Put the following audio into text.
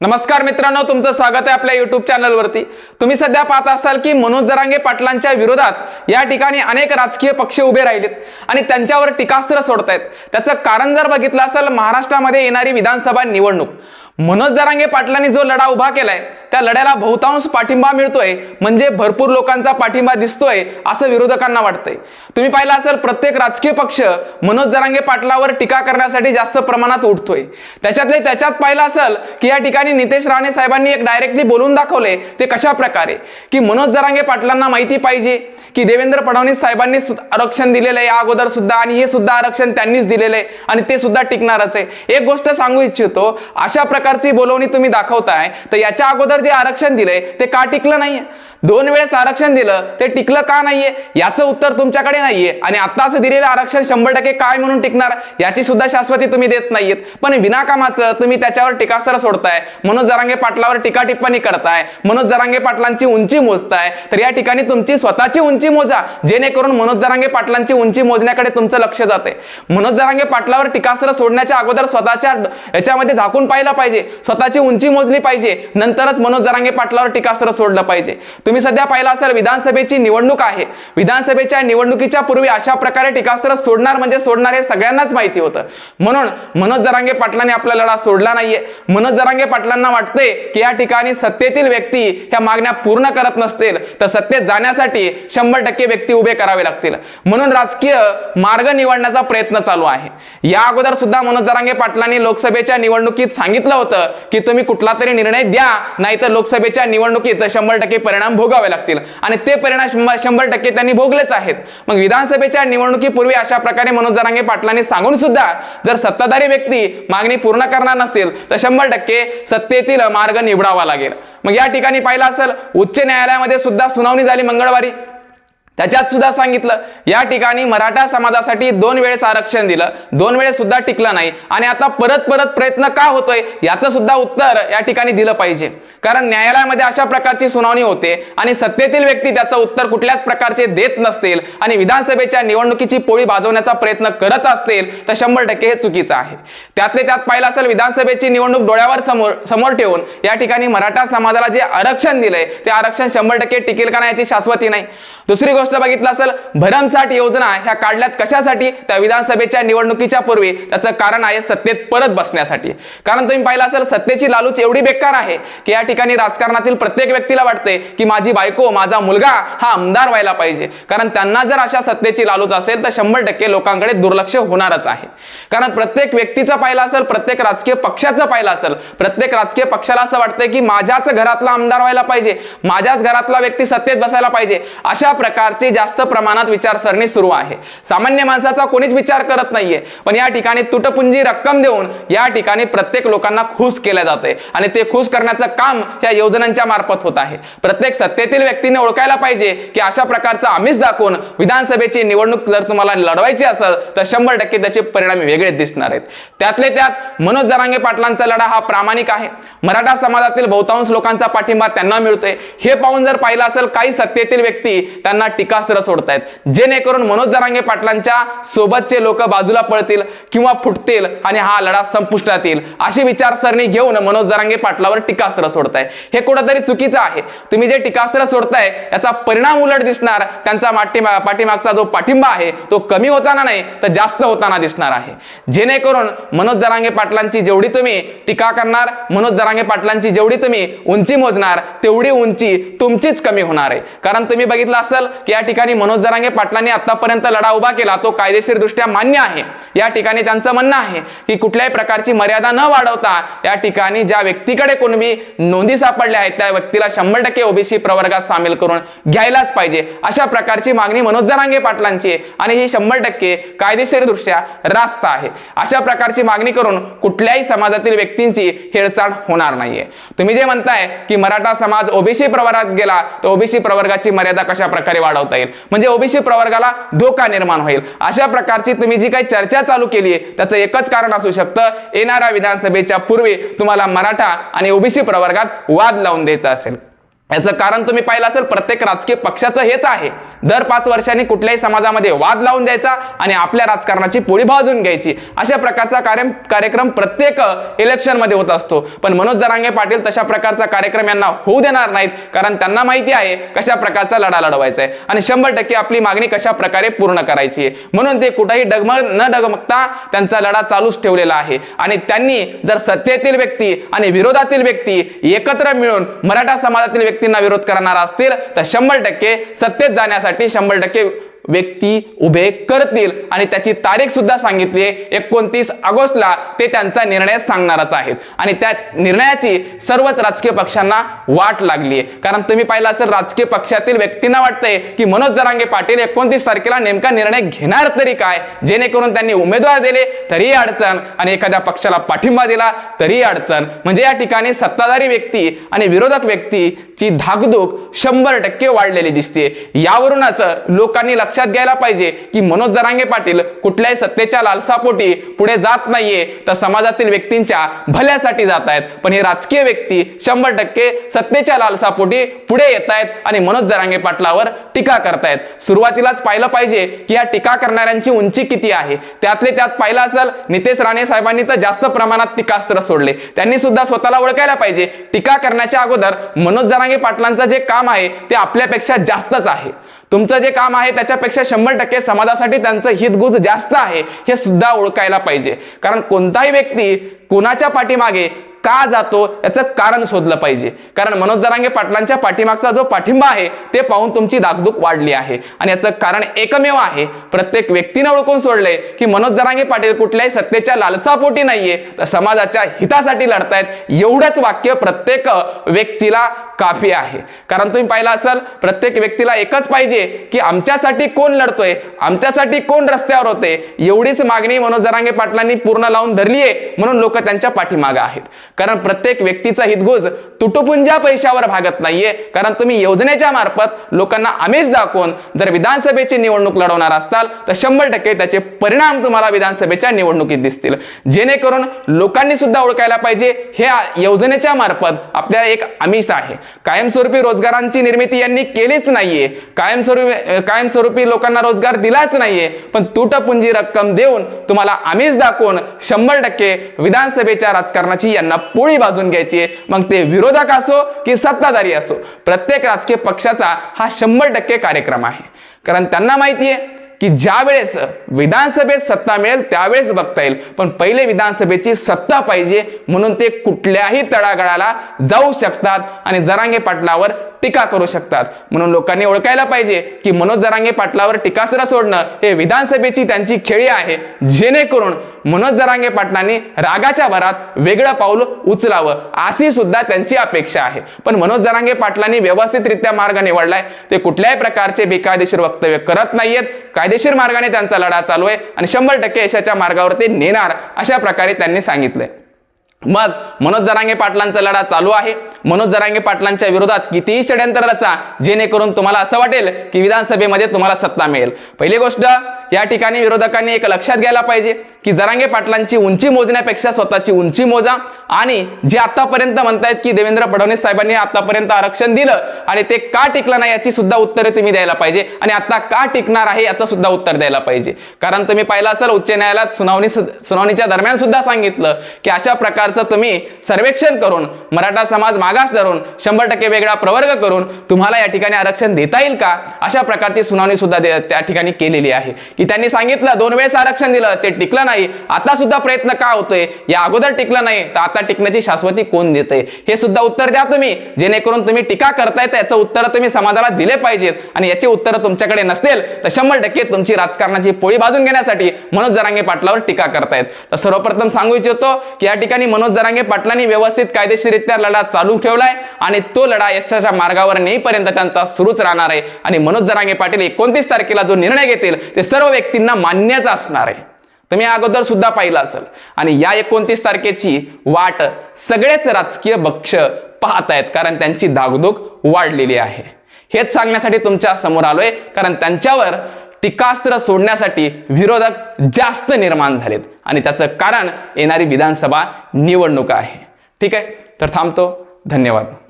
नमस्कार मित्रांनो तुमचं स्वागत आहे आपल्या युट्यूब चॅनलवरती तुम्ही सध्या पाहत असाल की मनोज जरांगे पाटलांच्या विरोधात या ठिकाणी अनेक राजकीय पक्ष उभे राहिलेत आणि त्यांच्यावर टीकास्त्र सोडतायत. त्याचं कारण जर बघितलं असेल महाराष्ट्रामध्ये येणारी विधानसभा निवडणूक. मनोज जरांगे पाटलांनी जो लढा उभा केलाय त्या लढ्याला बहुतांश पाठिंबा मिळतोय म्हणजे भरपूर लोकांचा पाठिंबा दिसतोय असं विरोधकांना वाटतंय. तुम्ही पाहिलं असेल प्रत्येक राजकीय पक्ष मनोज जरांगे पाटलावर टीका करण्यासाठी जास्त प्रमाणात उठतोय. त्याच्यातले त्याच्यात पाहिलं असेल की या ठिकाणी नितेश राणे साहेबांनी एक डायरेक्टली बोलून दाखवले ते कशा प्रकारे? की मनोज जरांगे पाटलांना माहिती पाहिजे की देवेंद्र फडणवीस साहेबांनी आरक्षण दिलेलं आहे या अगोदर सुद्धा आणि हे सुद्धा आरक्षण त्यांनीच दिलेलं आहे आणि ते सुद्धा टिकणारच आहे. एक गोष्ट सांगू इच्छितो अशा प्रकारची बोलवणी तुम्ही दाखवताय तर याच्या अगोदर जे आरक्षण दिलंय ते का टिकलं नाहीये? दोन वेळेस आरक्षण दिलं ते टिकलं का नाहीये? याचं उत्तर तुमच्याकडे नाहीये. आणि आताच दिलेलं आरक्षण शंभर टक्के काय म्हणून टिकणार? याची सुद्धा शाश्वती तुम्ही देत नाहीयेत. पण विनाकामाचं तुम्ही त्याच्यावर टीकास्त्र सोडताय मनोज जरांगे पाटलावर टीका टिप्पणी करताय मनोज जरांगे पाटलांची उंची मोजताय तर या ठिकाणी तुमची स्वतःची उंची मोजा जेणेकरून मनोज जरांगे पाटलांची उंची मोजण्याकडे तुमचं लक्ष जाते मनोज जरांगे पाटलावर टीकास्त्र सोडण्याच्या अगोदर स्वतःच्या याच्यामध्ये झाकून पाहिलं पाहिजे. स्वतःची उंची मोजली पाहिजे. नंतरच मनोज जरांगे पाटलावर टीकास्त्र सोडलं पाहिजे. तुम्ही सध्या पाहिलं असेल विधानसभेची निवडणूक आहे. विधानसभेच्या निवडणुकीच्या पूर्वी अशा प्रकारे टीकास्त्र सोडणार म्हणजे सोडणार हे सगळ्यांनाच माहिती होतं. म्हणून मनोज जरांगे पाटलांनी आपला लढा सोडला नाहीये. मनोज जरांगे पाटलांना वाटते की या ठिकाणी सत्तेतील व्यक्ती ह्या मागण्या पूर्ण करत नसतील तर सत्तेत जाण्यासाठी शंभर टक्के व्यक्ती उभे करावे लागतील. म्हणून राजकीय मार्ग निवडण्याचा प्रयत्न चालू आहे. या अगोदर सुद्धा मनोज जरांगे पाटलांनी लोकसभेच्या निवडणुकीत सांगितलं होतं. होतं की तुम्ही कुठला तरी निर्णय द्या नाहीतर लोकसभेच्या निवडणुकीत शंभर टक्के परिणाम भोगावे लागतील. आणि ते परिणाम शंभर टक्के त्यांनी भोगलेच आहेत. मग विधानसभेच्या निवडणुकीपूर्वी अशा प्रकारे मनोज जरांगे पाटलांनी सांगून सुद्धा जर सत्ताधारी व्यक्ती मागणी पूर्ण करणार नसतील तर शंभर टक्के सत्तेतील मार्ग निवडावा लागेल. मग या ठिकाणी पाहिलं असेल उच्च न्यायालयामध्ये सुद्धा सुनावणी झाली मंगळवारी. त्याच्यात सुद्धा सांगितलं या ठिकाणी मराठा समाजासाठी दोन वेळेस आरक्षण दिलं दोन वेळेस सुद्धा टिकलं नाही. आणि आता परत परत प्रयत्न का होतोय? याचं सुद्धा उत्तर या ठिकाणी दिलं पाहिजे. कारण न्यायालयामध्ये अशा प्रकारची सुनावणी होते आणि सत्तेतील व्यक्ती त्याचं उत्तर कुठल्याच प्रकारचे देत नसतील आणि विधानसभेच्या निवडणुकीची पोळी भाजवण्याचा प्रयत्न करत असतील तर शंभर टक्के हे चुकीचं आहे. त्यातले त्यात पाहिलं असेल विधानसभेची निवडणूक डोळ्यावर समोर समोर ठेवून या ठिकाणी मराठा समाजाला जे आरक्षण दिलंय ते आरक्षण शंभर टक्के टिकेल का नाही याची शाश्वती नाही. दुसरी गोष्ट गोष्ट बघितलं असेल भरमसाठ योजना ह्या काढल्यात कशासाठी? त्या विधानसभेच्या निवडणुकीच्या पूर्वी. त्याचं कारण आहे सत्तेत परत बसण्यासाठी. कारण तुम्ही पाहिलं असेल सत्तेची लालूच एवढी बेकार आहे की या ठिकाणी राजकारणातील प्रत्येक व्यक्तीला वाटते की माझी बायको माझा मुलगा हा आमदार व्हायला पाहिजे. कारण त्यांना जर अशा सत्तेची लालूच असेल तर शंभर टक्के लोकांकडे दुर्लक्ष होणारच आहे. कारण प्रत्येक व्यक्तीचं पाहिलं असेल प्रत्येक राजकीय पक्षाचं पाहिलं असेल प्रत्येक राजकीय पक्षाला असं वाटतं की माझ्याच घरातला आमदार व्हायला पाहिजे माझ्याच घरातला व्यक्ती सत्तेत बसायला पाहिजे. अशा प्रकार प्रकारची जास्त प्रमाणात विचारसरणी सुरू आहे. सामान्य माणसाचा कोणीच विचार करत नाहीये. पण या ठिकाणी तुटपुंजी रक्कम देऊन या ठिकाणी प्रत्येक लोकांना खुश केलं जाते आणि ते खुश करण्याचं काम या योजनांच्या मार्फत होत आहे. प्रत्येक सत्तेतील व्यक्तीने ओळखायला पाहिजे की अशा प्रकारचं आमिष दाखवून विधानसभेची निवडणूक जर तुम्हाला लढवायची असेल तर शंभर टक्के त्याचे परिणाम वेगळे दिसणार आहेत. त्यातले त्यात मनोज जरांगे पाटलांचा लढा हा प्रामाणिक आहे. मराठा समाजातील बहुतांश लोकांचा पाठिंबा त्यांना मिळतोय. हे पाहून जर पाहिलं असेल काही सत्तेतील व्यक्ती त्यांना टीकास्त्र सोडतायत जेणेकरून मनोज जरांगे पाटलांच्या सोबतचे लोक बाजूला पळतील किंवा फुटतील आणि हा लढा संपुष्टात येईल. अशी विचारसरणी घेऊन मनोज जरांगे पाटलावर टीकास्त्र सोडताय हे कुठंतरी चुकीचं आहे. तुम्ही जे टीकास्त्र सोडताय याचा परिणाम उलट दिसणार. त्यांचा पाठीमागचा जो पाठिंबा आहे तो कमी होताना नाही तर जास्त होताना दिसणार आहे. जेणेकरून मनोज जरांगे पाटलांची जेवढी तुम्ही टीका करणार मनोज जरांगे पाटलांची जेवढी तुम्ही उंची मोजणार तेवढी उंची तुमचीच कमी होणार आहे. कारण तुम्ही बघितलं असेल की या ठिकाणी मनोज जरांगे पाटलांनी आतापर्यंत लढा उभा केला. तो कायदेशीर दृष्ट्या मान्य आहे. या ठिकाणी त्यांचं म्हणणं आहे की कुठल्याही प्रकारची मर्यादा न वाढवता या ठिकाणी ज्या व्यक्तीकडे कोणी नोंदी सापडल्या आहेत त्या व्यक्तीला शंभर टक्के ओबीसी प्रवर्गात सामील करून घ्यायलाच पाहिजे. अशा प्रकारची मागणी मनोज जरांगे पाटलांची आहे आणि ही शंभर टक्के कायदेशीर दृष्ट्या रास्त आहे. अशा प्रकारची मागणी करून कुठल्याही समाजातील व्यक्तींची हेळसांड होणार नाहीये. तुम्ही जे म्हणताय की मराठा समाज ओबीसी प्रवर्गात गेला तर ओबीसी प्रवर्गाची मर्यादा कशा प्रकारे वाढवता येईल. म्हणजे ओबीसी प्रवर्गाला धोका निर्माण होईल. अशा प्रकारची तुम्ही जी काही चर्चा चालू केली आहे त्याचं एकच कारण असू शकतं. येणाऱ्या विधानसभेच्या पूर्वी तुम्हाला मराठा आणि ओबीसी प्रवर्गात वाद लावून द्यायचा असेल. याचं कारण तुम्ही पाहिलं असेल प्रत्येक राजकीय पक्षाचं हेच आहे. दर पाच वर्षांनी कुठल्याही समाजामध्ये वाद लावून द्यायचा आणि आपल्या राजकारणाची पोळी भाजून घ्यायची. अशा प्रकारचा कार्य कार्यक्रम प्रत्येक इलेक्शनमध्ये होत असतो. पण मनोज जरांगे पाटील तशा प्रकारचा कार्यक्रम यांना होऊ देणार नाहीत कारण त्यांना माहिती आहे कशा प्रकारचा लढा लढवायचा आहे. आणि शंभर टक्के आपली मागणी कशा प्रकारे पूर्ण करायची आहे. म्हणून ते कुठेही डगमग न डगमगता त्यांचा लढा चालूच ठेवलेला आहे. आणि त्यांनी जर सत्तेतील व्यक्ती आणि विरोधातील व्यक्ती एकत्र मिळून मराठा समाजातील व्यक्ती व्यक्तींना विरोध करणार असतील तर शंभर टक्के सत्तेत जाण्यासाठी शंभर टक्के व्यक्ती उभे करतील आणि त्याची तारीख सुद्धा सांगितली आहे. एकोणतीस ऑगस्टला ते त्यांचा निर्णय सांगणारच आहेत. आणि त्या निर्णयाची सर्वच राजकीय पक्षांना वाट लागली आहे. कारण तुम्ही पाहिलं असेल राजकीय पक्षातील व्यक्तींना वाटतंय की मनोज जरांगे पाटील एकोणतीस तारखेला नेमका निर्णय घेणार तरी काय? जेणेकरून त्यांनी उमेदवार दिले तरीही अडचण. आणि एखाद्या पक्षाला पाठिंबा दिला तरीही अडचण. म्हणजे या ठिकाणी सत्ताधारी व्यक्ती आणि विरोधक व्यक्तीची धाकधूक शंभर टक्के वाढलेली दिसते यावरूनच लोकांनी लक्ष लक्षात घ्यायला पाहिजे की मनोज जरांगे पाटील कुठल्याही सत्तेच्या लालसापोटी पुढे जात नाहीये तर समाजातील व्यक्तींच्या भल्यासाठी जात आहेत. पण हे राजकीय व्यक्ती शंभर टक्के सत्तेच्या लालसापोटी पुढे येत आहेत आणि मनोज जरांगे पाटलावर टीका करतायत. सुरुवातीलाच पाहिलं पाहिजे की या टीका करणाऱ्यांची उंची किती आहे? त्यातले त्यात पाहिलं असेल नितेश राणे साहेबांनी तर जास्त प्रमाणात टीकास्त्र सोडले. त्यांनी सुद्धा स्वतःला ओळखायला पाहिजे. टीका करण्याच्या अगोदर मनोज जरांगे पाटलांचं जे काम आहे ते आपल्यापेक्षा जास्तच आहे. तुमचं जे काम आहे त्याच्यापेक्षा शंभर टक्के समाजासाठी त्यांचं हितगुज जास्त आहे हे सुद्धा ओळखायला पाहिजे. कारण कोणताही व्यक्ती कोणाच्या पाठीमागे का जातो याचं कारण शोधलं पाहिजे. कारण मनोज जरांगे पाटलांच्या पाठीमागचा जो पाठिंबा आहे ते पाहून तुमची दागदूक वाढली आहे. आणि याचं कारण एकमेव आहे प्रत्येक व्यक्तीने ओळखून सोडले की मनोज जरांगे पाटील कुठल्याही सत्तेच्या लालसापोटी नाहीये तर समाजाच्या हितासाठी लढतायत. एवढंच वाक्य प्रत्येक व्यक्तीला काफी आहे. कारण तुम्ही पाहिलं असाल प्रत्येक व्यक्तीला एकच पाहिजे की आमच्यासाठी कोण लढतोय आमच्यासाठी कोण रस्त्यावर होते एवढीच मागणी मनोज जरांगे पाटलांनी पूर्ण लावून धरली आहे म्हणून लोक त्यांच्या पाठीमागे आहेत. कारण प्रत्येक व्यक्तीचा हितगुज तुटुपुंजा पैशावर भागत नाहीये. कारण तुम्ही योजनेच्या मार्फत लोकांना आमिष दाखवून जर विधानसभेची निवडणूक लढवणार असाल तर शंभर टक्के त्याचे परिणाम तुम्हाला विधानसभेच्या निवडणुकीत दिसतील. जेणेकरून लोकांनी सुद्धा ओळखायला पाहिजे हे योजनेच्या मार्फत आपल्याला एक आमिष आहे. कायमस्वरूपी रोजगारांची निर्मिती यांनी केलीच नाहीये. कायमस्वरूपी कायमस्वरूपी लोकांना रोजगार दिलाच नाहीये. पण तुटपुंजी रक्कम देऊन तुम्हाला आमिष दाखवून शंभर टक्के विधानसभेच्या राजकारणाची यांना पोळी बाजून घ्यायची आहे. मग ते विरोधक असो की सत्ताधारी असो प्रत्येक राजकीय पक्षाचा हा शंभर टक्के कार्यक्रम आहे. कारण त्यांना माहिती आहे की ज्या वेळेस विधानसभेत सत्ता मिळेल त्यावेळेस बघता येईल. पण पहिले विधानसभेची सत्ता पाहिजे म्हणून ते कुठल्याही तळागळाला जाऊ शकतात. आणि जरांगे पाटलावर टीका करू शकतात. म्हणून लोकांनी ओळखायला पाहिजे की मनोज जरांगे पाटलावर टीकास्त्र सोडणं हे विधानसभेची त्यांची खेळी आहे. जेणेकरून मनोज जरांगे पाटलांनी रागाच्या भरात वेगळं पाऊल उचलावं अशी सुद्धा त्यांची अपेक्षा आहे. पण मनोज जरांगे पाटलांनी व्यवस्थितरित्या मार्ग निवडलाय. ते कुठल्याही प्रकारचे बेकायदेशीर वक्तव्य करत नाहीयेत. कायदेशीर मार्गाने त्यांचा लढा चालू आहे आणि शंभर टक्के यशाच्या मार्गावर ते नेणार अशा प्रकारे त्यांनी सांगितलंय. मग मनोज जरांगे पाटलांचा लढा चालू आहे. मनोज जरांगे पाटलांच्या विरोधात कितीही षड्यंत्र रचा जेणेकरून तुम्हाला असं वाटेल की विधानसभेमध्ये तुम्हाला सत्ता मिळेल. पहिली गोष्ट या ठिकाणी विरोधकांनी एक लक्षात घ्यायला पाहिजे की जरांगे पाटलांची उंची मोजण्यापेक्षा स्वतःची उंची मोजा आणि जे आतापर्यंत म्हणतायत की देवेंद्र फडणवीस साहेबांनी आतापर्यंत आरक्षण दिलं आणि ते का टिकलं नाही याची सुद्धा उत्तरे तुम्ही द्यायला पाहिजे आणि आता का टिकणार आहे याचं सुद्धा उत्तर द्यायला पाहिजे. कारण तुम्ही पाहिलं असेल उच्च न्यायालयात सुनावणी सुनावणीच्या दरम्यान सुद्धा सांगितलं की अशा प्रकार प्रकारचं तुम्ही सर्वेक्षण करून मराठा समाज मागास धरून शंभर टक्के वेगळा प्रवर्ग करून तुम्हाला या ठिकाणी आरक्षण देता येईल का? अशा प्रकारची सुनावणी सुद्धा त्या ठिकाणी केलेली आहे. की त्यांनी सांगितलं दोन वेळेस आरक्षण दिलं ते टिकलं नाही. आता सुद्धा प्रयत्न का होतोय? या अगोदर टिकलं नाही तर आता टिकण्याची शाश्वती कोण देते हे सुद्धा उत्तर द्या तुम्ही. जेणेकरून तुम्ही टीका करताय त्याचं उत्तर तुम्ही समाजाला दिले पाहिजेत. आणि याचे उत्तर तुमच्याकडे नसतील तर शंभर टक्के तुमची राजकारणाची पोळी बाजून घेण्यासाठी मनोज जरांगे पाटलावर टीका करतायत. तर सर्वप्रथम सांगू इच्छितो की या ठिकाणी मनोज जरांगे पाटलांनी व्यवस्थित कायदेशीररित्या लढा चालू ठेवलाय आणि तो लढा यशाच्या मार्गावर नेईपर्यंत त्यांचा सुरूच राहणार आहे. आणि मनोज जरांगे पाटील एकोणतीस तारखेला जो निर्णय घेतील ते सर्व व्यक्तींना मान्यच असणार आहे. तुम्ही अगोदर सुद्धा पाहिलं असेल. आणि या एकोणतीस तारखेची वाट सगळेच राजकीय पक्ष पाहत आहेत कारण त्यांची धाकधूक वाढलेली आहे. हेच सांगण्यासाठी तुमच्यासमोर आलोय. कारण त्यांच्यावर टीकास्त्र सोडण्यासाठी विरोधक जास्त निर्माण झालेत. आणि त्याचं कारण येणारी विधानसभा निवडणुका आहे. ठीक आहे? तर थांबतो. धन्यवाद.